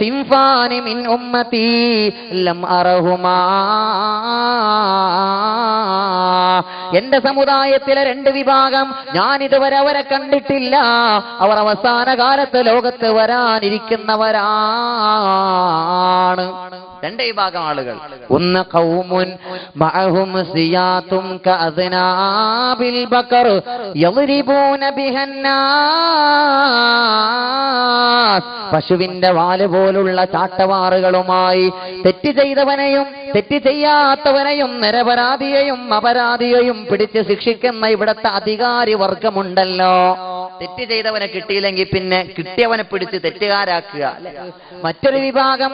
സിംഫാനി മിൻ ഉമ്മത്തി ലം അറഹുമാ. എന്റെ സമുദായത്തിലെ രണ്ട് വിഭാഗം ഞാൻ ഇതുവരെ അവരെ കണ്ടിട്ടില്ല. അവർ അവസാന കാലത്ത് ലോകത്ത് വരാനിരിക്കുന്നവരാണ്. രണ്ട് വിഭാഗം ആളുകൾ. ഒന്ന് കൗമുൻ മഅഹും സിയാതും കഅദ്നാബിൽ ബക്കർ യദ്രിബൂന ബിഹന്നാസ്. പശുവിന്റെ വാൽ പോലുള്ള ചാട്ടവാറുകളുമായി തെറ്റ് ചെയ്തവനെയും തെറ്റ് ചെയ്യാത്തവനെയും നിരപരാധിയെയും അപരാധിയെയും പിടിച്ച് ശിക്ഷിക്കുന്ന ഇവിടത്തെ അധികാരി വർഗമുണ്ടല്ലോ തെറ്റ് ചെയ്തവനെ കിട്ടിയില്ലെങ്കിൽ പിന്നെ കിട്ടിയവനെ പിടിച്ച് തെറ്റുകാരാക്കുക. മറ്റൊരു വിഭാഗം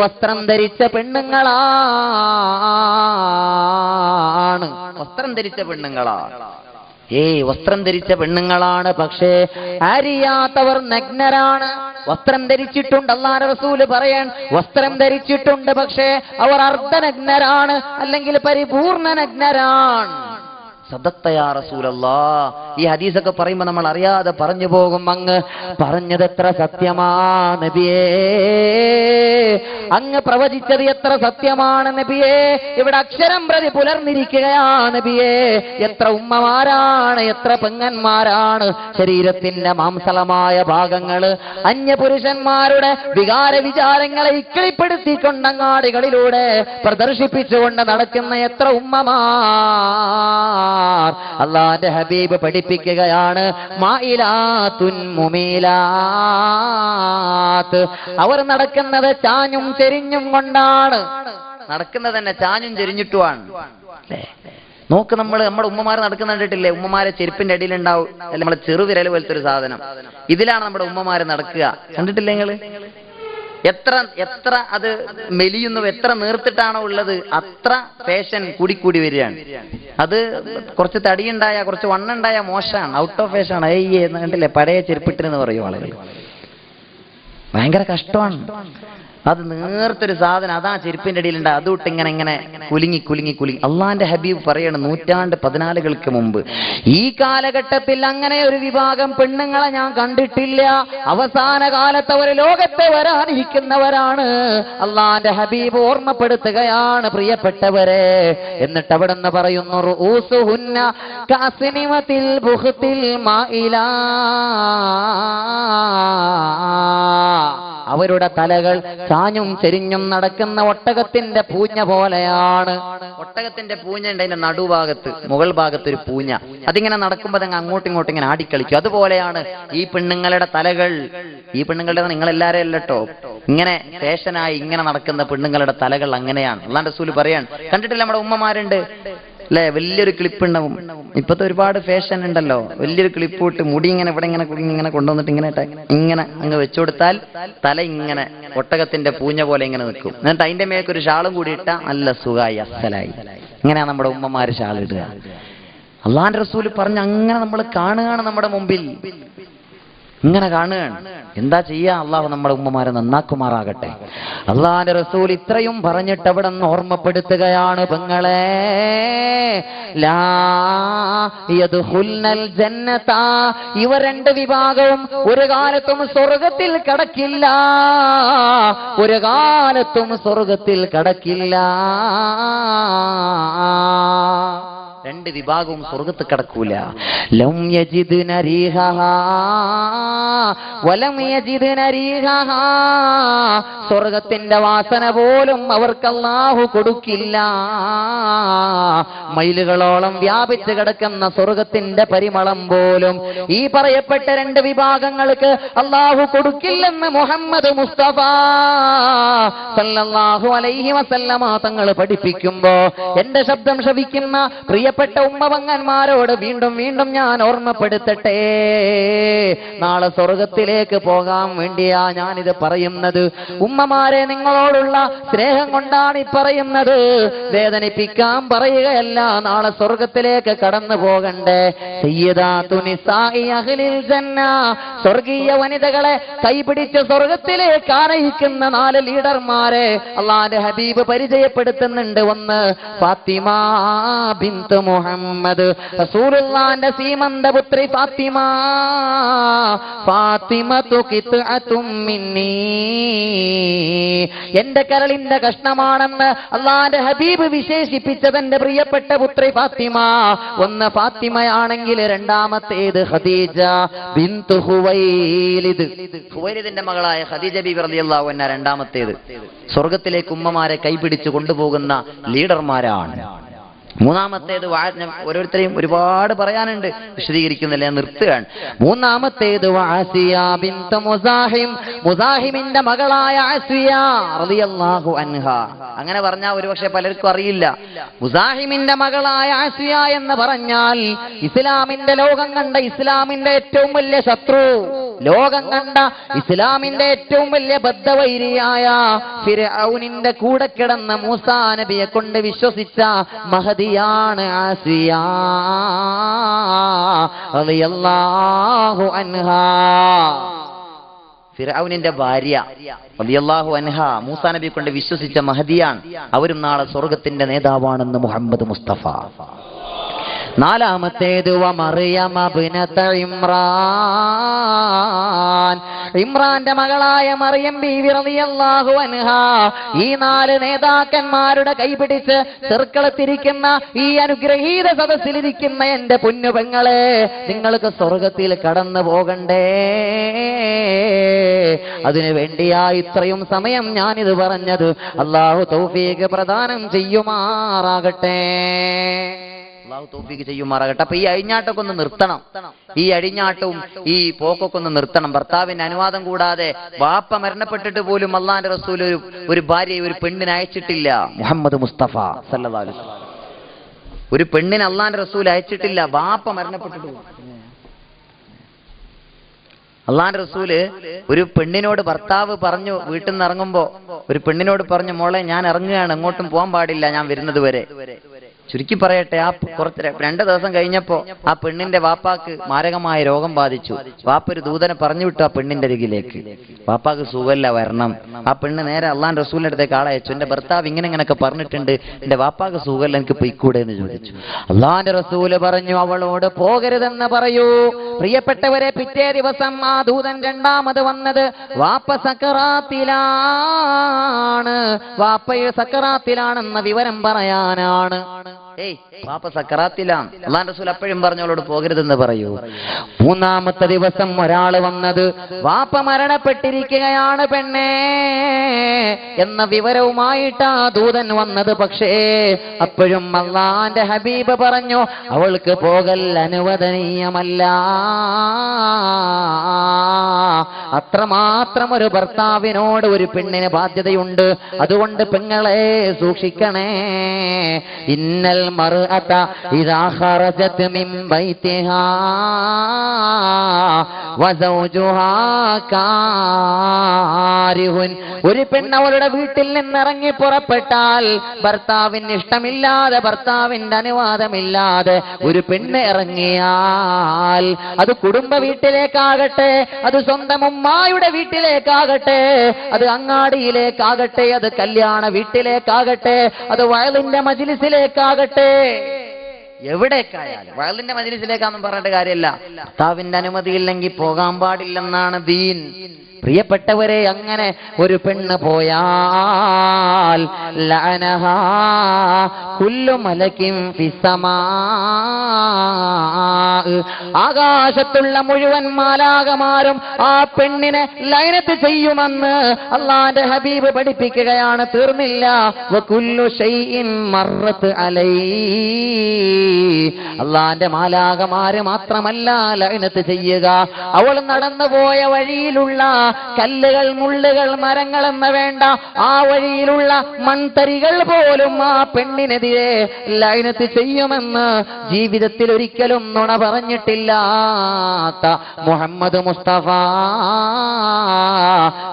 വസ്ത്രം ധരിച്ച പെണ്ണുങ്ങളാണ്. വസ്ത്രം ധരിച്ച പെണ്ണുങ്ങളാണ്. ഏയ് വസ്ത്രം ധരിച്ച പെണ്ണുങ്ങളാണ്. പക്ഷേ അറിയാത്തവർ നഗ്നരാണ്. വസ്ത്രം ധരിച്ചിട്ടുണ്ട് അള്ളാഹ് റസൂൽ പറയാൻ വസ്ത്രം ധരിച്ചിട്ടുണ്ട് പക്ഷേ അവർ അർദ്ധനഗ്നരാണ് അല്ലെങ്കിൽ പരിപൂർണ നഗ്നരാണ്. സദത്തയാ ഈ ഹദീസൊക്കെ പറയുമ്പോ നമ്മൾ അറിയാതെ പറഞ്ഞു പോകും അങ്ങ്. പറഞ്ഞത് എത്ര സത്യമാ നബിയേ. അങ്ങ് പ്രവചിച്ചത് എത്ര സത്യമാണ് നബിയേ. ഇവിടെ അക്ഷരം പ്രതി പുലർന്നിരിക്കുകയാ നബിയേ. എത്ര ഉമ്മമാരാണ് എത്ര പെങ്ങന്മാരാണ്. ശരീരത്തിന്റെ മാംസളമായ ഭാഗങ്ങൾ അന്യപുരുഷന്മാരുടെ വികാര വിചാരങ്ങളെ ഇക്കിളിപ്പെടുത്തിക്കൊണ്ടങ്ങാടികളിലൂടെ പ്രദർശിപ്പിച്ചുകൊണ്ട് നടക്കുന്ന എത്ര അള്ളാന്റെ ഹബീബ് പഠിപ്പിക്കുകയാണ് അവർ നടക്കുന്നത് ചാഞ്ഞും ചെരിഞ്ഞും കൊണ്ടാണ്. നടക്കുന്നത് തന്നെ ചാഞ്ഞും ചെരിഞ്ഞിട്ടുമാണ്. നോക്ക് നമ്മൾ നമ്മുടെ ഉമ്മമാർ നടക്കുന്ന കണ്ടിട്ടില്ലേ? ഉമ്മമാരെ ചെരുപ്പിന്റെ അടിയിലുണ്ടാവും അല്ലെ? നമ്മളെ ചെറുവിരൽ പോലത്തെ ഒരു സാധനം. ഇതിലാണ് നമ്മുടെ ഉമ്മമാര് നടക്കുക. കണ്ടിട്ടില്ലേ നിങ്ങൾ? എത്ര എത്ര അത് മെലിയുന്നു എത്ര നീർത്തിട്ടാണോ ഉള്ളത് അത്ര ഫാഷൻ കൂടിക്കൂടി വരികയാണ്. അത് കുറച്ച് തടിയുണ്ടായ കുറച്ച് വണ്ണുണ്ടായ മോശമാണ്. ഔട്ട് ഓഫ് ഫാഷൻ എന്ന് കണ്ടില്ലേ? പഴയ ചെരുപ്പിട്ടെന്ന് പറയും ആളുകൾ. ഭയങ്കര കഷ്ടമാണ്. അത് നേർത്തൊരു സാധനം അതാ ചെരുപ്പിന്റെ അടിയിലുണ്ട്. അതുകൊണ്ട് ഇങ്ങനെ ഇങ്ങനെ കുലുങ്ങി കുലുങ്ങി കുലുങ്ങി. അള്ളാന്റെ ഹബീബ് പറയണം നൂറ്റാണ്ട് പതിനാലുകൾക്ക് മുമ്പ് ഈ കാലഘട്ടത്തിൽ അങ്ങനെ ഒരു വിഭാഗം പെണ്ണുങ്ങളെ ഞാൻ കണ്ടിട്ടില്ല. അവസാന കാലത്ത് അവർ ലോകത്തെ വരാനിരിക്കുന്നവരാണ്. അള്ളാന്റെ ഹബീബ് ഓർമ്മപ്പെടുത്തുകയാണ് പ്രിയപ്പെട്ടവരെ. എന്നിട്ട് അവിടെ നിന്ന് പറയുന്നു മായിലാ അവരുടെ തലകൾ ചാഞ്ഞും ചെരിഞ്ഞും നടക്കുന്ന ഒട്ടകത്തിന്റെ പൂഞ്ഞ പോലെയാണ്. ഒട്ടകത്തിന്റെ പൂഞ്ഞ ഉണ്ട് അതിന്റെ നടുഭാഗത്ത് മുകൾ ഭാഗത്ത് ഒരു പൂഞ്ഞ. അതിങ്ങനെ നടക്കുമ്പോൾ അങ്ങ് അങ്ങോട്ടും ഇങ്ങോട്ടും ഇങ്ങനെ ആടിക്കളിക്കും. അതുപോലെയാണ് ഈ പെണ്ണുങ്ങളുടെ തലകൾ. ഈ പെണ്ണുങ്ങളുടെ നിങ്ങൾ എല്ലാവരും അല്ലട്ടോ ഇങ്ങനെ ശേഷനായി ഇങ്ങനെ നടക്കുന്ന പെണ്ണുങ്ങളുടെ തലകൾ അങ്ങനെയാണ്. അള്ളാന്റെ സൂൽ പറയാണ്. കണ്ടിട്ടില്ല നമ്മുടെ ഉമ്മമാരുണ്ട്? അല്ലെ? വലിയൊരു ക്ലിപ്പ് ഉണ്ടാവും ഇപ്പത്തെ ഒരുപാട് ഫാഷൻ ഉണ്ടല്ലോ. വലിയൊരു ക്ലിപ്പ് ഇട്ട് മുടി ഇങ്ങനെ ഇവിടെ ഇങ്ങനെ കുടുങ്ങി ഇങ്ങനെ കൊണ്ടുവന്നിട്ട് ഇങ്ങനെ ഇങ്ങനെ അങ്ങ് വെച്ചു കൊടുത്താൽ തല ഇങ്ങനെ ഒട്ടകത്തിന്റെ പൂഞ്ഞ പോലെ ഇങ്ങനെ നിൽക്കും. എന്നിട്ട് അതിന്റെ മേലേക്ക് ഒരു ഷാളും കൂടി ഇട്ട നല്ല സുഖായി അസലായി. ഇങ്ങനെയാണ് നമ്മുടെ ഉമ്മമാര് ഷാൾ ഇടുക. അള്ളാൻ റസൂൽ പറഞ്ഞ അങ്ങനെ നമ്മൾ കാണുകയാണ് നമ്മുടെ മുമ്പിൽ. ഇങ്ങനെ കാണുകയാണ്. എന്താ ചെയ്യാ? അള്ളാഹു നമ്മുടെ ഉമ്മമാരെ നന്നാക്കുമാറാകട്ടെ. അള്ളാന്റെ റസൂൽ ഇത്രയും പറഞ്ഞിട്ട് അവിടെ നിന്ന് ഓർമ്മപ്പെടുത്തുകയാണ് പെങ്ങളെ. ഇവ രണ്ട് വിഭാഗവും ഒരു കാലത്തും സ്വർഗത്തിൽ കടക്കില്ല. ഒരു കാലത്തും സ്വർഗത്തിൽ കടക്കില്ല. രണ്ട് വിഭാഗവും സ്വർഗത്ത് കിടക്കൂല. ലം വലം സ്വർഗത്തിന്റെ വാസന പോലും അവർക്ക് അള്ളാഹു കൊടുക്കില്ല. മൈലുകളോളം വ്യാപിച്ചു കിടക്കുന്ന സ്വർഗത്തിന്റെ പരിമളം പോലും ഈ പറയപ്പെട്ട രണ്ട് വിഭാഗങ്ങൾക്ക് അള്ളാഹു കൊടുക്കില്ലെന്ന് മുഹമ്മദ് മുസ്തഫ അലൈഹി വസല്ലമ തങ്ങൾ പഠിപ്പിക്കുമ്പോ എന്റെ ശബ്ദം ശവിക്കുന്ന പ്രിയപ്പെട്ട ഉമ്മവങ്ങന്മാരോട് വീണ്ടും വീണ്ടും ഞാൻ ഓർമ്മപ്പെടുത്തട്ടെ. നാളെ സ്വർഗത്തിലേക്ക് പോകാൻ വേണ്ടിയാ ഞാനിത് പറയുന്നത്. ഉമ്മമാരെ നിങ്ങളോടുള്ള സ്നേഹം കൊണ്ടാണ് ഈ പറയുന്നത്. വേദനിപ്പിക്കാൻ പറയുകയല്ല നാളെ സ്വർഗത്തിലേക്ക് കടന്നു പോകണ്ടേ. സ്വർഗീയ വനിതകളെ കൈപിടിച്ച് സ്വർഗത്തിലേക്ക് ആനയിക്കുന്ന നാല് ലീഡർമാരെ അള്ളാന്റെ ഹബീബ് പരിചയപ്പെടുത്തുന്നുണ്ട്. ഒന്ന് ഫാത്തിമ ബിന്ദു മുഹമ്മദ് റസൂലുള്ളാന്റെ സീമന്ത പുത്രി ഫാത്തിമ ഫാത്തിമതു ഖിത്അത്തും മിന്നീ. എന്റെ കരളിന്റെ കഷ്ണമാണെന്ന് അള്ളാന്റെ ഹബീബ് വിശേഷിപ്പിച്ചത് പ്രിയപ്പെട്ട പുത്രി ഫാത്തിമ. ഒന്ന് ഫാത്തിമയാണെങ്കിൽ രണ്ടാമത്തേത് ഖദീജ ബിന്തു ഹുവൈലിദ്. ഹുവൈലിദിന്റെ മകളായ ഖദീജ ബി റളിയല്ലാഹു അൻഹ രണ്ടാമത്തേത്. സ്വർഗത്തിലേക്ക് ഉമ്മമാരെ കൈപിടിച്ച് കൊണ്ടുപോകുന്ന ലീഡർമാരാണ്. മൂന്നാമത്തേത് ഓരോരുത്തരെയും ഒരുപാട് പറയാനുണ്ട്. വിശദീകരിക്കുന്നില്ല ഞാൻ നിർത്തുകയാണ്. മൂന്നാമത്തേത് മുസാഹിമിന്റെ മകളായ ആസിയ റളിയല്ലാഹു അൻഹ. അങ്ങനെ പറഞ്ഞാൽ ഒരുപക്ഷെ പലർക്കും അറിയില്ല. മുസാഹിമിന്റെ മകളായ ആസിയ എന്ന് പറഞ്ഞാൽ ഇസ്ലാമിന്റെ ലോകം കണ്ട ഇസ്ലാമിന്റെ ഏറ്റവും വലിയ ശത്രു. ലോകം കണ്ട ഇസ്ലാമിന്റെ ഏറ്റവും വലിയ ബദ്ധവൈരിയായ ഫിർഔനിന്റെ കൂടെ കിടന്ന മൂസാ നബിയെ കൊണ്ട് വിശ്വസിച്ച മഹദിയാണ് ആസിയ. റളിയല്ലാഹു അൻഹ. ഭാര്യ റളിയല്ലാഹു അൻഹ മൂസാ നബി കൊണ്ട് വിശ്വസിച്ച മഹദിയാണ്. അവരും നാളെ സ്വർഗത്തിന്റെ നേതാവാണെന്ന് മുഹമ്മദ് മുസ്തഫ. നാലാമത്തേത് വ മറിയം അബ്നത ഇമ്രാൻ. ഇമ്രാന്റെ മകളായ മറിയം ബീവി റളിയല്ലാഹു അൻഹ. ഈ നാല് നേതാക്കന്മാരുടെ കൈപിടിച്ച് ചെറുക്കളത്തിരിക്കുന്ന ഈ അനുഗ്രഹീത സദസ്സിലിരിക്കുന്ന എന്റെ പൊന്നുപെങ്ങളെ നിങ്ങൾക്ക് സ്വർഗത്തിൽ കടന്നു പോകണ്ടേ. അതിനു വേണ്ടിയാ ഇത്രയും സമയം ഞാനിത് പറഞ്ഞത്. അള്ളാഹു തൗഫീഖ് പ്രദാനം ചെയ്യുമാറാകട്ടെ. അള്ളാഹു തൗഫീഖ് ചെയ്യുമാറാകട്ടെ. അപ്പൊ ഈ അഴിഞ്ഞാട്ടൊക്കെ ഒന്ന് നിർത്തണം. ഈ അഴിഞ്ഞാട്ടവും ഈ പോക്കൊക്കെ ഒന്ന് നിർത്തണം. ഭർത്താവിന്റെ അനുവാദം കൂടാതെ വാപ്പ മരണപ്പെട്ടിട്ട് പോലും അള്ളാന്റെ റസൂൽ ഒരു ഒരു ഭാര്യയെ ഒരു പെണ്ണിനെ അയച്ചിട്ടില്ല. മുഹമ്മദ് മുസ്തഫ സല്ലല്ലാഹു അലൈഹി വസല്ലം. ഒരു പെണ്ണിനെ അള്ളാന്റെ റസൂൽ അയച്ചിട്ടില്ല. വാപ്പ മരണപ്പെട്ടിട്ട് അള്ളാന്റെ റസൂൽ ഒരു പെണ്ണിനോട് ഭർത്താവ് പറഞ്ഞു വീട്ടിൽ നിന്ന് ഇറങ്ങുമ്പോ ഒരു പെണ്ണിനോട് പറഞ്ഞു മോളെ ഞാൻ ഇറങ്ങുകയാണ്. എങ്ങോട്ടും പോകാൻ പാടില്ല. ഞാൻ വരുന്നത് വരെ. ചുരുക്കി പറയട്ടെ ആ കുറച്ച് രണ്ടു ദിവസം കഴിഞ്ഞപ്പോ ആ പെണ്ണിന്റെ വാപ്പാക്ക് മാരകമായ രോഗം ബാധിച്ചു. വാപ്പ ഒരു ദൂതനെ പറഞ്ഞു വിട്ടു ആ പെണ്ണിന്റെ അരികിലേക്ക്. വാപ്പാക്ക് സുഖല്ല വരണം. ആ പെണ്ണ് നേരെ അള്ളാൻ റസൂലിന്റെ അടുത്തേക്ക് ആളയച്ചു. എന്റെ ഭർത്താവ് ഇങ്ങനെ ഇങ്ങനെയൊക്കെ പറഞ്ഞിട്ടുണ്ട്. എന്റെ വാപ്പാക്ക് സുഖല്ല എനിക്ക് പൊയ്ക്കൂടെ എന്ന് ചോദിച്ചു. അള്ളാന്റെ റസൂൽ പറഞ്ഞു അവളോട് പോകരുതെന്ന് പറയൂ. പ്രിയപ്പെട്ടവരെ പിറ്റേ ദിവസം ആ ദൂതൻ രണ്ടാമത് വന്നത് വാപ്പ സക്കറാത്തിലാണ്. വാപ്പയെ സക്കറാത്തിലാണെന്ന വിവരം പറയാനാണ്. ഏയ് റസൂൽ അപ്പോഴും പറഞ്ഞവളോട് പോകരുതെന്ന് പറയൂ. മൂന്നാമത്തെ ദിവസം ഒരാൾ വന്നത് വാപ്പ മരണപ്പെട്ടിരിക്കുകയാണ് പെണ്ണേ എന്ന വിവരവുമായിട്ട് ദൂതൻ വന്നത്. പക്ഷേ അപ്പോഴും അള്ളാന്റെ ഹബീബ് പറഞ്ഞു അവൾക്ക് പോകൽ അനുവദനീയമല്ല. അത്രമാത്രം ഒരു ഭർത്താവിനോട് ഒരു പെണ്ണിന് ബാധ്യതയുണ്ട്. അതുകൊണ്ട് പെങ്ങളെ സൂക്ഷിക്കണേ. ഇന്നൽ മർഅത ഇദാ ഖറജത് മിൻ بيتها വസൗജുഹാ كاره. ഒരു പെണ്ണ് അവളുടെ വീട്ടിൽ നിന്നിറങ്ങി പുറപ്പെട്ടാൽ ഭർത്താവിന് ഇഷ്ടമില്ലാതെ ഭർത്താവിന്റെ അനുവാദമില്ലാതെ ഒരു പെണ്ണ് ഇറങ്ങിയാൽ അത് കുടുംബ വീട്ടിലേക്കാകട്ടെ അത് സ്വന്തം ഉമ്മായുടെ വീട്ടിലേക്കാകട്ടെ അത് അങ്ങാടിയിലേക്കാകട്ടെ അത് കല്യാണ വീട്ടിലേക്കാകട്ടെ അത് വയലിന്റെ മജിലിസിലേക്കാകട്ടെ എവിടേക്കായാലും. വയലിന്റെ മജിലിസിലേക്കാന്നും പറഞ്ഞിട്ട് കാര്യമല്ല. ഭർത്താവിന്റെ അനുമതിയില്ലെങ്കിൽ പോകാൻ പാടില്ലെന്നാണ് ദീൻ. പ്രിയപ്പെട്ടവരെ അങ്ങനെ ഒരു പെണ്ണ് പോയാൽ കുല്ലു ആകാശത്തുള്ള മുഴുവൻ മാലാകമാരും ആ പെണ്ണിനെ ലൈനത്ത് ചെയ്യുമെന്ന് അള്ളാന്റെ ഹബീബ് പഠിപ്പിക്കുകയാണ്. തീർന്നില്ല. അലൈ. അള്ളാന്റെ മാലാകമാര് മാത്രമല്ല ലൈനത്ത് ചെയ്യുക. അവൾ നടന്നുപോയ വഴിയിലുള്ള കല്ലുകൾ മുള്ളുകൾ മരങ്ങൾ എന്ന വേണ്ട. ആ വഴിയിലുള്ള മൺതരികൾ പോലും ആ പെണ്ണിനെതിരെ ലൈനത്ത് ചെയ്യുമെന്ന് ജീവിതത്തിൽ ഒരിക്കലും നുണ പറഞ്ഞിട്ടില്ലാത്ത മുഹമ്മദ് മുസ്തഫ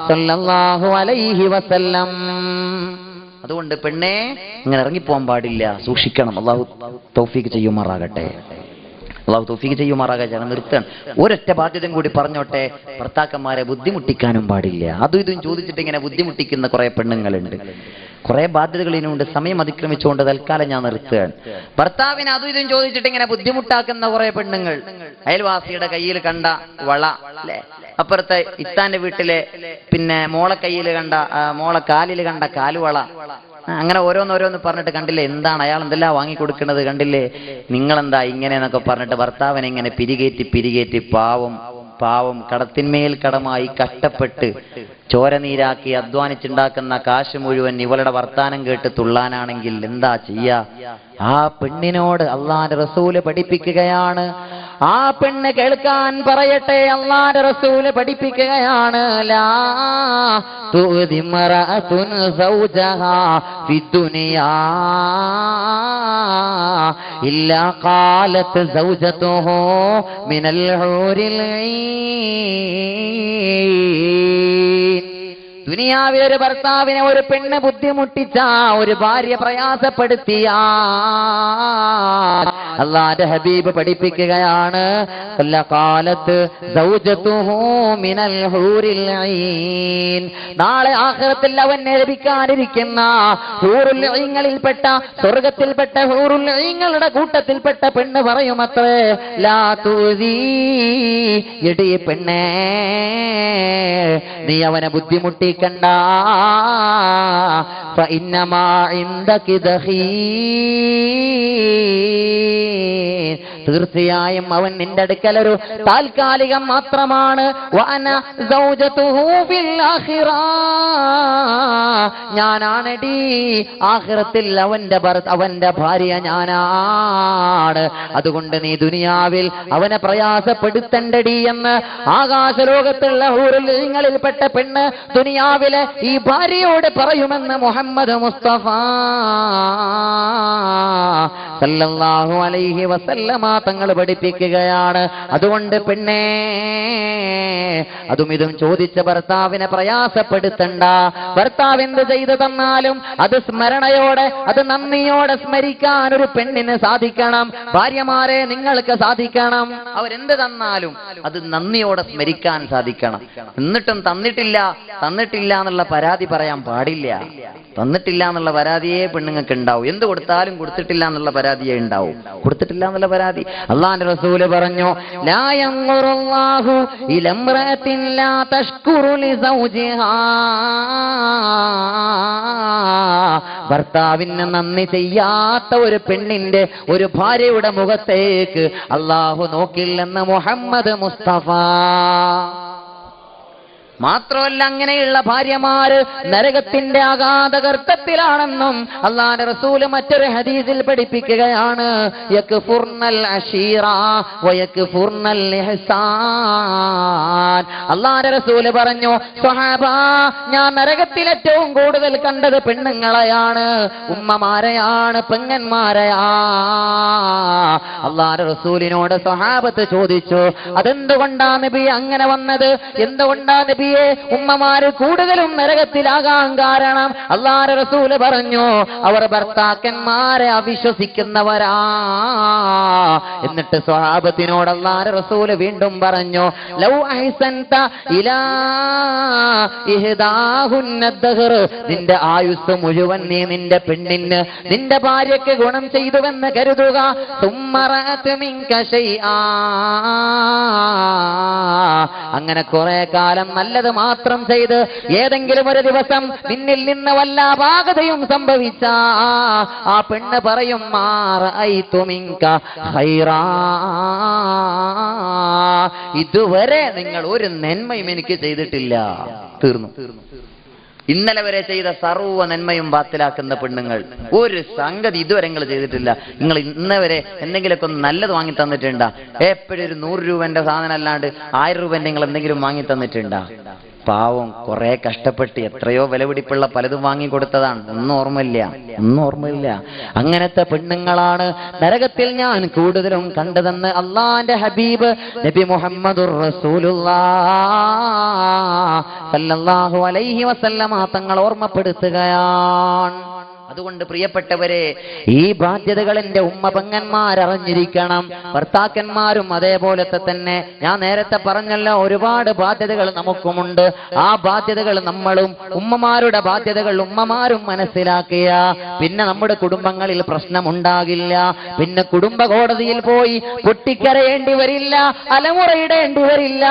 സല്ലല്ലാഹു അലൈഹി വസല്ലം. അതുകൊണ്ട് പെണ്ണേ ഇങ്ങനെ ഇറങ്ങിപ്പോകാൻ പാടില്ല. സൂക്ഷിക്കണം. അള്ളാഹു തൗഫീക്ക് ചെയ്യുമാറാകട്ടെ. അള്ളാഹു തൗഫീക്ക് ചെയ്യുമാറാകട്ടെ ഞാൻ നിർത്തണം ഒരൊറ്റ ബാധ്യതയും കൂടി പറഞ്ഞോട്ടെ ഭർത്താക്കന്മാരെ ബുദ്ധിമുട്ടിക്കാനും പാടില്ല. അതും ഇതും ചോദിച്ചിട്ട് ഇങ്ങനെ ബുദ്ധിമുട്ടിക്കുന്ന കുറെ പെണ്ണുങ്ങളുണ്ട്. കുറെ ബാധ്യതകൾ ഇനിയുണ്ട് സമയം അതിക്രമിച്ചുകൊണ്ട് തൽക്കാലം ഞാൻ നിർത്തുകയാണ്. ഭർത്താവിന് അതും ഇതും ചോദിച്ചിട്ട് ഇങ്ങനെ ബുദ്ധിമുട്ടാക്കുന്ന കുറെ പെണ്ണുങ്ങൾ. അയൽവാസിയുടെ കയ്യിൽ കണ്ട വള അല്ലേ അപ്പുറത്തെ ഇത്താന്റെ വീട്ടിലെ പിന്നെ മോളെ കയ്യിൽ കണ്ട മോളെ കാലിൽ കണ്ട കാലുവള. അങ്ങനെ ഓരോന്നോരോന്ന് പറഞ്ഞിട്ട് കണ്ടില്ലേ എന്താണ് അയാൾ എന്തെല്ലാം വാങ്ങി കൊടുക്കുന്നത് കണ്ടില്ലേ? നിങ്ങളെന്താ ഇങ്ങനെ എന്നൊക്കെ പറഞ്ഞിട്ട് ഭർത്താവിനെ ഇങ്ങനെ പിരികേറ്റി പിരികേറ്റി പാവം പാവം കടത്തിന്മേൽ കടമായി കഷ്ടപ്പെട്ട് ചോരനീരാക്കി അധ്വാനിച്ചുണ്ടാക്കുന്ന കാശ് മുഴുവൻ ഇവളുടെ വർത്താനം കേട്ട് തുള്ളാനാണെങ്കിൽ എന്താ ചെയ്യാ? ആ പെണ്ണിനോട് അള്ളാന്റെ റസൂൽ പഠിപ്പിക്കുകയാണ്. ആ പെണ്ണ് കേൾക്കാൻ പറയട്ടെ അള്ളാന്റെ റസൂൽ പഠിപ്പിക്കുകയാണ്. മിനൽ ദുനിയാവിൽ ഒരു ഭർത്താവിനെ ഒരു പെണ്ണ് ബുദ്ധിമുട്ടിച്ച ഒരു ഭാര്യ പ്രയാസപ്പെടുത്തിയ. അള്ളാന്റെ ഹബീബ് പഠിപ്പിക്കുകയാണ്. കൊല്ലകാലത്ത് നാളെ ആഹ്ലത്തിൽ അവൻ ലഭിക്കാനിരിക്കുന്ന ഹൂറുല്ലയിൽപ്പെട്ട സ്വർഗത്തിൽപ്പെട്ട ഹൂറുല്ലയുടെ കൂട്ടത്തിൽപ്പെട്ട പെണ്ണ് പറയുമത്രേ ലാ തൂരി പെണ്ണേ നീ അവനെ ബുദ്ധിമുട്ടിക്കണ്ട. ഇന്നമാ ഇന്ദ കിദഹീ തീർച്ചയായും അവൻ നിന്റെ അടുക്കൽ ഒരു താൽക്കാലികം മാത്രമാണ്. ഞാനാണെടി ആഖിറത്തിൽ അവന്റെ അവന്റെ ഭാര്യ ഞാനാണ്. അതുകൊണ്ട് നീ ദുനിയാവിൽ അവനെ പ്രയാസപ്പെടുത്തണ്ടടി എന്ന് ആകാശലോകത്തുള്ള ഊരിൽപ്പെട്ട പെണ്ണ് ദുനിയാവിലെ ഈ ഭാര്യയോട് പറയുമെന്ന് മുഹമ്മദ് മുസ്തഫ. സല്ലല്ലാഹു അലൈഹി വസല്ലമ തങ്ങൾ പഠിപ്പിക്കുകയാണ്. അതുകൊണ്ട് പെണ്ണേ അതും ഇതും ചോദിച്ച ഭർത്താവിനെ പ്രയാസപ്പെടുത്തണ്ട. ഭർത്താവ് എന്ത് ചെയ്തു തന്നാലും അത് സ്മരണയോടെ അത് നന്ദിയോടെ സ്മരിക്കാൻ ഒരു പെണ്ണിന് സാധിക്കണം. ഭാര്യമാരെ നിങ്ങൾക്ക് സാധിക്കണം. അവരെന്ത് തന്നാലും അത് നന്ദിയോടെ സ്മരിക്കാൻ സാധിക്കണം. എന്നിട്ടും തന്നിട്ടില്ല തന്നിട്ടില്ല എന്നുള്ള പരാതി പറയാൻ പാടില്ല. തന്നിട്ടില്ല എന്നുള്ള പരാതിയെ പെണ്ണുങ്ങൾക്ക് ഉണ്ടാവും എന്ത് കൊടുത്താലും കൊടുത്തിട്ടില്ല എന്നുള്ള പരാതിയെ ഉണ്ടാവും. കൊടുത്തിട്ടില്ല എന്നുള്ള പരാതി. അള്ളാന്റെ റസൂൽ പറഞ്ഞു ഭർത്താവിന് നന്ദി ചെയ്യാത്ത ഒരു പെണ്ണിന്റെ ഒരു ഭാര്യയുടെ മുഖത്തേക്ക് അള്ളാഹു നോക്കില്ലെന്ന് മുഹമ്മദ് മുസ്തഫ. മാത്രമല്ല അങ്ങനെയുള്ള ഭാര്യമാര് നരകത്തിന്റെ അഗാധ ഗർത്തത്തിലാണെന്നും അള്ളാന്റെ റസൂൽ മറ്റൊരു ഹദീസിൽ പഠിപ്പിക്കുകയാണ്. അള്ളാന്റെ റസൂൽ പറഞ്ഞു സ്വഹാബാ ഞാൻ നരകത്തിൽ ഏറ്റവും കൂടുതൽ കണ്ടത് പെണ്ണുങ്ങളെയാണ്. ഉമ്മമാരെയാണ് പെങ്ങന്മാരെയാ അള്ളാന്റെ റസൂലിനോട് സ്വഹാബത്ത് ചോദിച്ചു അതെന്തുകൊണ്ടാണ് നബി അങ്ങനെ വന്നത്? എന്തുകൊണ്ടാ നബിയെ ഉമ്മമാര് കൂടുതലും നരകത്തിലാകാൻ കാരണം അള്ളാന്റെ റസൂൽ പറഞ്ഞു അവർ ഭർത്താക്കന്മാരെ അവിശ്വസിക്കുന്നവരാ എന്നിട്ട് സ്വഹാബത്തിനോട് അള്ളാന്റെ റസൂൽ വീണ്ടും പറഞ്ഞു ലൗ. നിന്റെ ആയുസ് മുഴുവൻ നീ നിന്റെ പെണ്ണിന് നിന്റെ ഭാര്യയ്ക്ക് ഗുണം ചെയ്തുവെന്ന് കരുതുക. അങ്ങനെ കുറെ കാലം നല്ലത് മാത്രം ചെയ്ത് ഏതെങ്കിലും ഒരു ദിവസം നിന്നിൽ നിന്ന് വല്ല അപാകതയും സംഭവിച്ച ആ പെണ്ണ് പറയും ഇതുവരെ നിങ്ങൾ ഒരു നന്മയും എനിക്ക് ചെയ്തിട്ടില്ല. തീർന്നു തീർന്നു. ഇന്നലെ വരെ ചെയ്ത സർവ നന്മയും ബാത്തിലാക്കുന്ന പെണ്ണുങ്ങൾ. ഒരു സംഗതി ഇതുവരെ നിങ്ങൾ ചെയ്തിട്ടില്ല. നിങ്ങൾ ഇന്നവരെ എന്തെങ്കിലുമൊക്കെ ഒന്ന് നല്ലത് വാങ്ങി തന്നിട്ടുണ്ടാ? എപ്പോഴും ഒരു നൂറ് രൂപന്റെ സാധനം അല്ലാണ്ട് ആയിരം രൂപ നിങ്ങൾ എന്തെങ്കിലും വാങ്ങി തന്നിട്ടുണ്ടാ? പാവം കുറെ കഷ്ടപ്പെട്ട് എത്രയോ വിലപിടിപ്പുള്ള പലതും വാങ്ങി കൊടുത്തതാണ് ഒന്നും ഓർമ്മയില്ല. ഒന്നും ഓർമ്മയില്ല. അങ്ങനത്തെ പെണ്ണുങ്ങളാണ് നരകത്തിൽ ഞാൻ കൂടുതലും കണ്ടതെന്ന് അള്ളാന്റെ ഹബീബ് നബി സല്ലല്ലാഹു അലൈഹി വസല്ലമ തങ്ങൾ ഓർമ്മപ്പെടുത്തുകയാണ്. അതുകൊണ്ട് പ്രിയപ്പെട്ടവരെ ഈ ബാധ്യതകൾ എന്റെ ഉമ്മ പെങ്ങന്മാരറിഞ്ഞിരിക്കണം. ഭർത്താക്കന്മാരും അതേപോലത്തെ തന്നെ. ഞാൻ നേരത്തെ പറഞ്ഞല്ലോ ഒരുപാട് ബാധ്യതകൾ നമുക്കുമുണ്ട്. ആ ബാധ്യതകൾ നമ്മളും ഉമ്മമാരുടെ ബാധ്യതകൾ ഉമ്മമാരും മനസ്സിലാക്കിയ. പിന്നെ നമ്മുടെ കുടുംബങ്ങളിൽ പ്രശ്നമുണ്ടാകില്ല. പിന്നെ കുടുംബ കോടതിയിൽ പോയി പൊട്ടിക്കരയേണ്ടി വരില്ല അലമുറയിടേണ്ടി വരില്ല.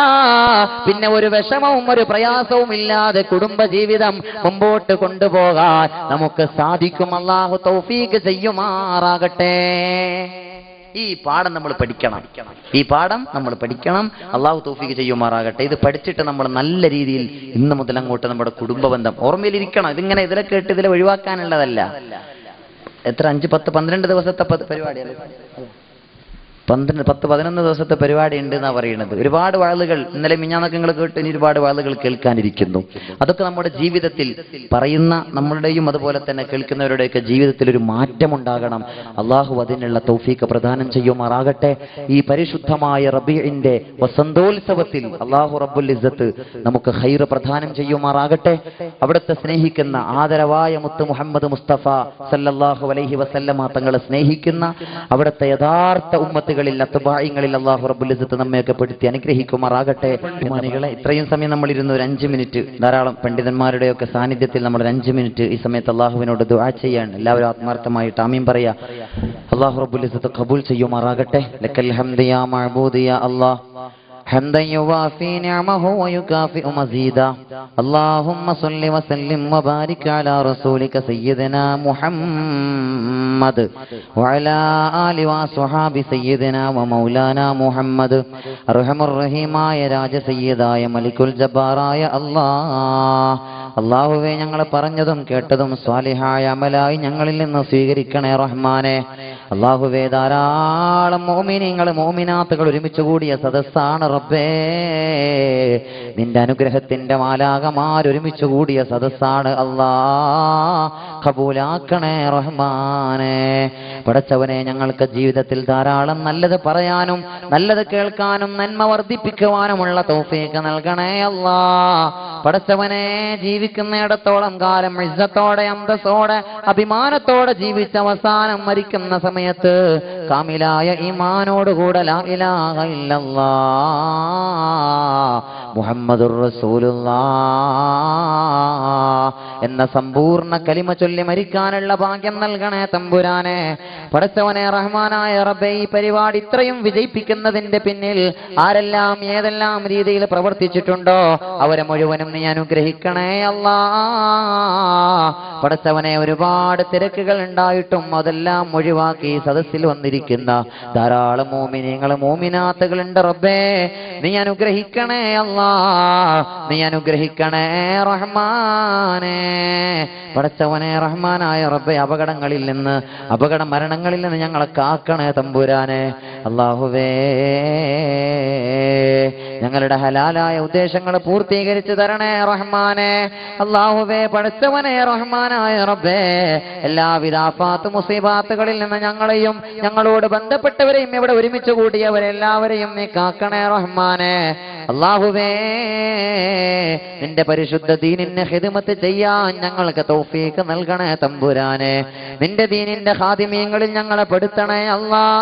പിന്നെ ഒരു വിഷമവും ഒരു പ്രയാസവും ഇല്ലാതെ കുടുംബ ജീവിതം മുമ്പോട്ട് കൊണ്ടുപോകാൻ നമുക്ക് സാധിക്കും. അള്ളാഹു തൗഫീഖ് ചെയ്യുമാറാകട്ടെ. ഈ പാഠം നമ്മൾ പഠിക്കണം. ഈ പാഠം നമ്മൾ പഠിക്കണം. അള്ളാഹു തൗഫീഖ് ചെയ്യുമാറാകട്ടെ. ഇത് പഠിച്ചിട്ട് നമ്മൾ നല്ല രീതിയിൽ ഇന്ന് മുതൽ അങ്ങോട്ട് നമ്മുടെ കുടുംബ ബന്ധം ഓർമ്മയിലിരിക്കണം. ഇതിങ്ങനെ ഇതിലെ കേട്ട് ഇതിലെ ഒഴിവാക്കാനുള്ളതല്ല. എത്ര? അഞ്ച് പത്ത് പന്ത്രണ്ട് ദിവസത്തെ പരിപാടിയാണ്. പന്ത്രണ്ട് പത്ത് പതിനൊന്ന് ദിവസത്തെ പരിപാടി ഉണ്ട് എന്നാണ് പറയുന്നത്. ഒരുപാട് വാളുകൾ ഇന്നലെ മിഞ്ഞാന്നൊക്കെ കേട്ട് ഇനി ഒരുപാട് വാളുകൾ കേൾക്കാനിരിക്കുന്നു. അതൊക്കെ നമ്മുടെ ജീവിതത്തിൽ പറയുന്ന നമ്മളുടെയും അതുപോലെ തന്നെ കേൾക്കുന്നവരുടെയൊക്കെ ജീവിതത്തിൽ ഒരു മാറ്റം ഉണ്ടാകണം അള്ളാഹു അതിനുള്ള തൗഫീക്ക് പ്രദാനം ചെയ്യുമാറാകട്ടെ. ഈ പരിശുദ്ധമായ റബീഇന്റെ വസന്തോത്സവത്തിൽ അള്ളാഹു റബ്ബുൽ ഇസ്സത്ത് നമുക്ക് ഹൈർ പ്രദാനം ചെയ്യുമാറാകട്ടെ. അവിടുത്തെ സ്നേഹിക്കുന്ന ആദരവായ മുത്ത് മുഹമ്മദ് മുസ്തഫ സല്ലല്ലാഹു അലൈഹി വസല്ലമ തങ്ങളെ സ്നേഹിക്കുന്ന അവിടുത്തെ യഥാർത്ഥ ഉമ്മത്തുകളിൽ അത്തുബായിങ്ങളിൽ അള്ളാഹു റബ്ബുൽ ഇസ്സത്ത് നമ്മയൊക്കെ പെടുത്തി അനുഗ്രഹിക്കുമാറാകട്ടെ. ബഹുമാനികളെ ഇത്രയും സമയം നമ്മൾ ഇരുന്ന് ഒരു അഞ്ച് മിനിറ്റ് ധാരാളം പണ്ഡിതന്മാരുടെയൊക്കെ സാന്നിധ്യത്തിൽ നമ്മൾ ഒരു അഞ്ച് മിനിറ്റ് ഈ സമയത്ത് അള്ളാഹുവിനോട് ദുആ ചെയ്യാൻ എല്ലാവരും ആത്മാർത്ഥമായിട്ട് ആമീൻ പറയാ. അള്ളാഹു റബ്ബുൽ ഇസ്സത്ത് കബൂൽ ചെയ്യുമാറാകട്ടെ. ലക്കൽ ഹംദിയ മഹബൂദിയ അള്ളാഹ് حمدا يوافي نعمه ويكافئ مزيدا اللهم صل وسلم وبارك على رسولك سيدنا محمد وعلى آل وصحاب سيدنا ومولانا محمد أرحم الرحيماയ രാജസയ്യദായ മലിക്കുൽ ജബ്ബാറായ അള്ളാഹ് അള്ളാഹുവെ ഞങ്ങൾ പറഞ്ഞതും കേട്ടതും സ്വാലിഹായ അമലായി ഞങ്ങളിൽ നിന്ന് സ്വീകരിക്കണേ റഹ്മാനെ അള്ളാഹുവെ ധാരാളം മോമിനിങ്ങൾ മോമിനാത്തുകൾ ഒരുമിച്ച് കൂടിയ സദസ്സാണ് റബ്ബേ. നിന്റെ അനുഗ്രഹത്തിന്റെ മാലാകമാർ ഒരുമിച്ച് കൂടിയ സദസ്സാണ് അള്ളാ. കബൂലാക്കണേ റഹ്മാനെ. പടച്ചവനെ ഞങ്ങൾക്ക് ജീവിതത്തിൽ ധാരാളം നല്ലത് പറയാനും നല്ലത് കേൾക്കാനും നന്മ വർദ്ധിപ്പിക്കുവാനുമുള്ള തൗഫീക്ക് നൽകണേ അല്ലാ പടച്ചവനെ ജീവിക്കുന്നിടത്തോളം കാലം ഇസ്സത്തോടെ അന്തസ്സോടെ അഭിമാനത്തോടെ ജീവിച്ച അവസാനം മരിക്കുന്ന സമയത്ത് കാമിലായ ഈമാനോടുകൂടെ ലാ ഇലാഹ ഇല്ലല്ലാ മുഹമ്മദുർ റസൂലുള്ളാ. എന്ന സമ്പൂർണ കലിമ ചൊല്ലി മരിക്കാനുള്ള ഭാഗ്യം നൽകണേ തമ്പുരാനെ. പടച്ചവനെ റഹ്മാനായ റബ്ബെ ഈ പരിപാടി ഇത്രയും വിജയിപ്പിക്കുന്നതിന്റെ പിന്നിൽ ആരെല്ലാം ഏതെല്ലാം രീതിയിൽ പ്രവർത്തിച്ചിട്ടുണ്ടോ അവരെ മുഴുവനും നീ അനുഗ്രഹിക്കണേ അല്ലാ. പടച്ചവനെ ഒരുപാട് തിരക്കുകൾ ഉണ്ടായിട്ടും അതെല്ലാം ഒഴിവാക്കി സദസ്സിൽ വന്നിരിക്കുന്ന ധാരാളം മോമിനിയങ്ങൾ മോമിനാത്തുകളുണ്ട് റബ്ബേ. നീ അനുഗ്രഹിക്കണേ അല്ലാ. നീ അനുഗ്രഹിക്കണേ റഹ്മാനേ. പടച്ചവനെ റഹ്മാനായ റബ്ബെ അപകടങ്ങളിൽ നിന്ന് അപകട മരണങ്ങളിൽ നിന്ന് ഞങ്ങളെ കാക്കണേ തമ്പുരാനെ. അള്ളാഹുവേ ഞങ്ങളുടെ ഹലാലായ ഉദ്ദേശങ്ങൾ പൂർത്തീകരിച്ചു തരണേ റഹ്മാനെ. അള്ളാഹുവേ പടച്ചവനെ റഹ്മാനായ റബ്ബേ എല്ലാവിധ ആഫാത്ത് മുസീബാത്തുകളിൽ നിന്ന് ഞങ്ങളെയും ഞങ്ങളോട് ബന്ധപ്പെട്ടവരെയും ഇവിടെ ഒരുമിച്ച് കൂടിയവരെല്ലാവരെയും നീ കാക്കണേ റഹ്മാനെ. അള്ളാഹുവേ നിന്റെ പരിശുദ്ധ ദീനിന്റെ ഹിദമത്ത് ചെയ്യാൻ ഞങ്ങൾക്ക് തൗഫീക്ക് നൽകണേ തമ്പുരാനെ. നിന്റെ ദീനിന്റെ ഹാദിമീങ്ങളിൽ ഞങ്ങളെ പെടുത്തണേ അല്ലാ.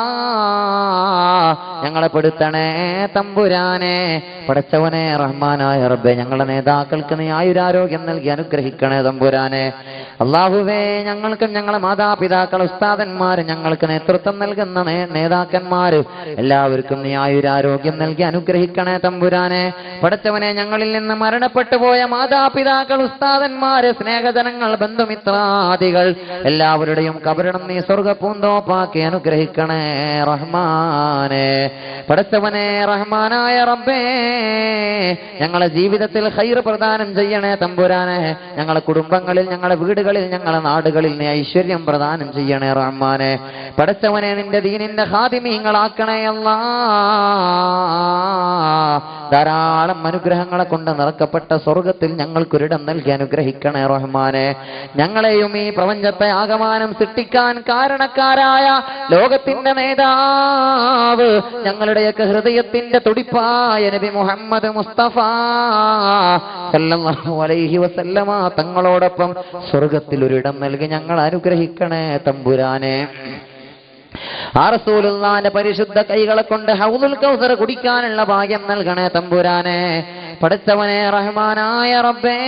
ഞങ്ങളെ പെടുത്തണേ തമ്പുരാനെ. പടച്ചവനെ റഹ്മാനായ റബ്ബെ ഞങ്ങളുടെ നേതാക്കൾക്ക് നീ ആയുരാരോഗ്യം നൽകി അനുഗ്രഹിക്കണേ തമ്പുരാനെ. അള്ളാഹുവേ ഞങ്ങൾക്കും ഞങ്ങളെ മാതാപിതാക്കൾ ഉസ്താദന്മാർ ഞങ്ങൾക്ക് നേതൃത്വം നൽകുന്ന നേതാക്കന്മാർ എല്ലാവർക്കും നീ ആയുരാരോഗ്യം നൽകി അനുഗ്രഹിക്കണേ തമ്പുരാനെ. പടച്ചവനെ ഞങ്ങളിൽ നിന്ന് മരണപ്പെട്ടു പോയ മാതാപിതാക്കൾ ഉസ്താദന്മാര് സ്നേഹജനങ്ങൾ ബന്ധുമിത്രാദികൾ എല്ലാവരുടെയും കബരണം നീ സ്വർഗപ്പൂന്തോപ്പാക്കി അനുഗ്രഹിക്കണേ റഹ്മാനെ. പടച്ചവനെ റഹ്മാനായ റബ്ബേ ഞങ്ങളെ ജീവിതത്തിൽ ഹൈർ പ്രദാനം ചെയ്യണേ തമ്പുരാനേ. ഞങ്ങളെ കുടുംബങ്ങളിൽ ഞങ്ങളെ വീടുകളിൽ ഞങ്ങളെ നാടുകളിൽ നീ ഐശ്വര്യം പ്രദാനം ചെയ്യണേ റഹ്മാനെ. പഠിച്ചവനെ നിന്റെ ദീനിന്റെ ഹാദിമീങ്ങളാക്കണേ അല്ലാ. ധാരാളം അനുഗ്രഹങ്ങളെ കൊണ്ട് നിറക്കപ്പെട്ട സ്വർഗത്തിൽ ഞങ്ങൾക്കൊരിടം നൽകി അനുഗ്രഹിക്കണേ റഹ്മാനെ. ഞങ്ങളെയും ഈ പ്രപഞ്ചത്തെ ആകമാനം സൃഷ്ടിക്കാൻ കാരണക്കാരായ ലോകത്തിന്റെ നേതാവ് ഞങ്ങളുടെയൊക്കെ ഹൃദയത്തിന്റെ തുടിപ്പായ നബി മുഹമ്മദ് മുസ്തഫ അലൈഹി വസല്ലമ തങ്ങളോടൊപ്പം സ്വർഗത്തിൽ ഒരിടം നൽകി ഞങ്ങൾ അനുഗ്രഹിക്കണേ തമ്പുരാനെ. ആ റസൂലുള്ളാന്റെ പരിശുദ്ധ കൈകളെ കൊണ്ട് ഹൗദുൽ കൗസർ കുടിക്കാനുള്ള ഭാഗ്യം നൽകണേ തമ്പുരാനെ. പഠിച്ചവനെ റഹ്മാനായ റബ്ബേ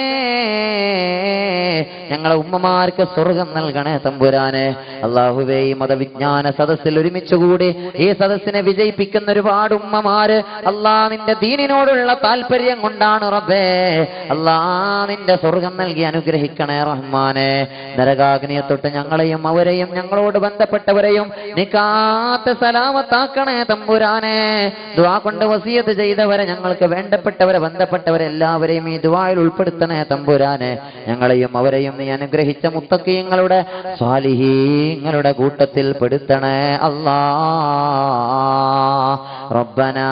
ഞങ്ങളെ ഉമ്മമാർക്ക് സ്വർഗം നൽകണേ തമ്പുരാനെ. അള്ളാഹുവേ ഈ മതവിജ്ഞാന സദസ്സിൽ ഒരുമിച്ചുകൂടി ഈ സദസ്സിനെ വിജയിപ്പിക്കുന്ന ഒരുപാട് ഉമ്മമാര് അള്ളാ നിന്റെ ദീനിനോടുള്ള താല്പര്യം കൊണ്ടാണ് റബ്ബേ. അള്ളാ നിന്റെ സ്വർഗം നൽകി അനുഗ്രഹിക്കണേ റഹ്മാനെ. നരകാഗ്നിയെ തൊട്ട് ഞങ്ങളെയും അവരെയും ഞങ്ങളോട് ബന്ധപ്പെട്ടവരെയും നിക്കാത്ത കാത്ത് സലാമത്താക്കണേ തമ്പുരാനെ. ദ്വാ കൊണ്ട് വസിയത്ത് ചെയ്തവരെ ഞങ്ങൾക്ക് വേണ്ടപ്പെട്ടവരെ ബന്ധപ്പെട്ടവരെ എല്ലാവരെയും ഈ ദ്വായിൽ ഉൾപ്പെടുത്തണേ തമ്പുരാനെ ഞങ്ങളെയും അവരെയും നീ അനുഗ്രഹിച്ച മുത്തക്കീങ്ങളുടെ സ്വാലിഹീങ്ങളുടെ കൂട്ടത്തിൽ പെടുത്തണേ അല്ലാ ربنا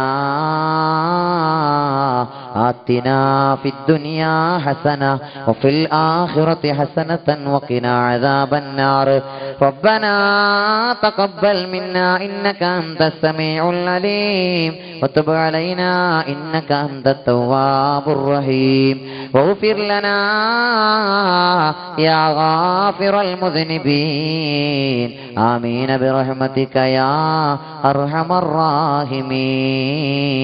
آتنا في الدنيا حسنة وفي الآخرة حسنة وقنا عذاب النار. ربنا تقبل منا إنك أنت السميع العليم وتب علينا إنك أنت التواب الرحيم. واغفر لنا يا غافر المذنبين. آمين برحمتك يا أرحم الراحمين.